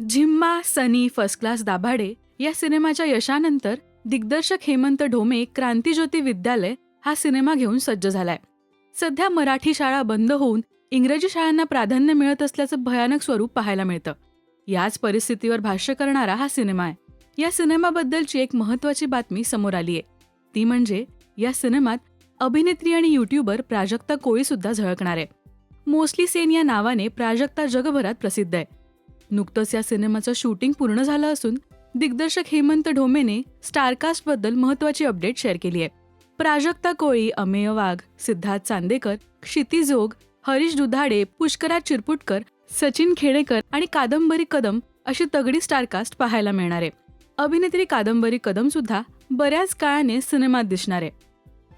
Jhimma Sunny first class Dabhade या सिनेमाच्या यशानंतर दिग्दर्शक हेमंत ढोमे क्रांतीज्योती विद्यालय हा सिनेमा घेऊन सज्ज झालाय. सध्या मराठी शाळा बंद होऊन इंग्रजी शाळांना प्राधान्य मिळत असल्याचं भयानक स्वरूप पाहायला मिळतं. याच परिस्थितीवर भाष्य करणारा हा सिनेमा आहे. या सिनेमाबद्दलची एक महत्वाची बातमी समोर आली आहे ती म्हणजे या सिनेमात अभिनेत्री आणि युट्यूबर प्राजक्ता कोळी सुद्धा झळकणार आहे. मोस्टली सेन या नावाने प्राजक्ता जगभरात प्रसिद्ध आहे. नुकतंच या सिनेमाचं शूटिंग पूर्ण झालं असून दिग्दर्शक हेमंत ढोमेने स्टारकास्टबद्दल महत्त्वाची अपडेट शेअर केली आहे. प्राजक्ता कोळी अमेय वाघ सिद्धार्थ चांदेकर क्षिती जोग हरीश दुधाडे पुष्कराज चिरपुटकर सचिन खेडेकर आणि कादंबरी कदम अशी तगडी स्टारकास्ट पाहायला मिळणार आहे. अभिनेत्री कादंबरी कदम सुद्धा बऱ्याच काळाने सिनेमात दिसणार आहे.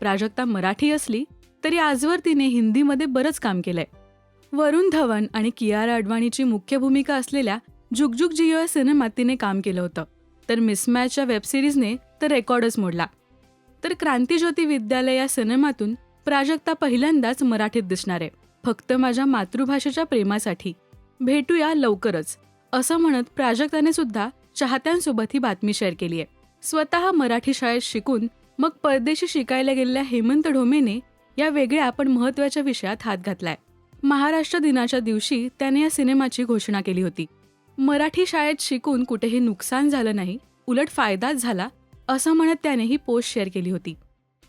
प्राजक्ता मराठी असली तरी आजवर तिने हिंदीमध्ये बरंच काम केलंय. वरुण धवन आणि कियारा अडवाणीची मुख्य भूमिका असलेल्या जुगजुग जियो या सिनेमात तिने काम केलं होतं. तर मिसमॅच या वेबसिरीजने तर रेकॉर्डच मोडला. तर क्रांतीज्योती विद्यालय या सिनेमातून प्राजक्ता पहिल्यांदाच मराठीत दिसणार आहे. फक्त माझ्या मातृभाषेच्या प्रेमासाठी. भेटूया लवकरच असं म्हणत प्राजक्ताने सुद्धा चाहत्यांसोबत ही बातमी शेअर केली आहे. स्वतः मराठी शाळेत शिकून मग परदेशी शिकायला गेलेल्या हेमंत ढोमेने या वेगळ्या पण महत्त्वाच्या विषयात हात घातलाय. महाराष्ट्र दिनाच्या दिवशी त्याने या सिनेमाची घोषणा केली होती. मराठी शाळेत शिकून कुठेही नुकसान झालं नाही उलट फायदाच झाला असं म्हणत त्याने ही पोस्ट शेअर केली होती.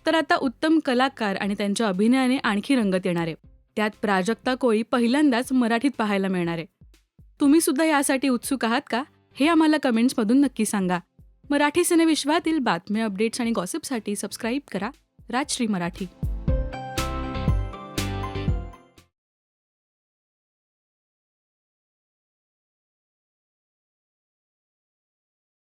तर आता उत्तम कलाकार आणि त्यांच्या अभिनयाने आणखी रंगत येणार. आहे त्यात प्राजक्ता कोळी पहिल्यांदाच मराठीत पाहायला मिळणार. आहे तुम्ही सुद्धा यासाठी उत्सुक आहात का? हे आम्हाला कमेंट्समधून नक्की सांगा. मराठी सिनेविश्वातील बातम्या अपडेट्स आणि गॉसिपसाठी सबस्क्राईब करा. राजश्री मराठी.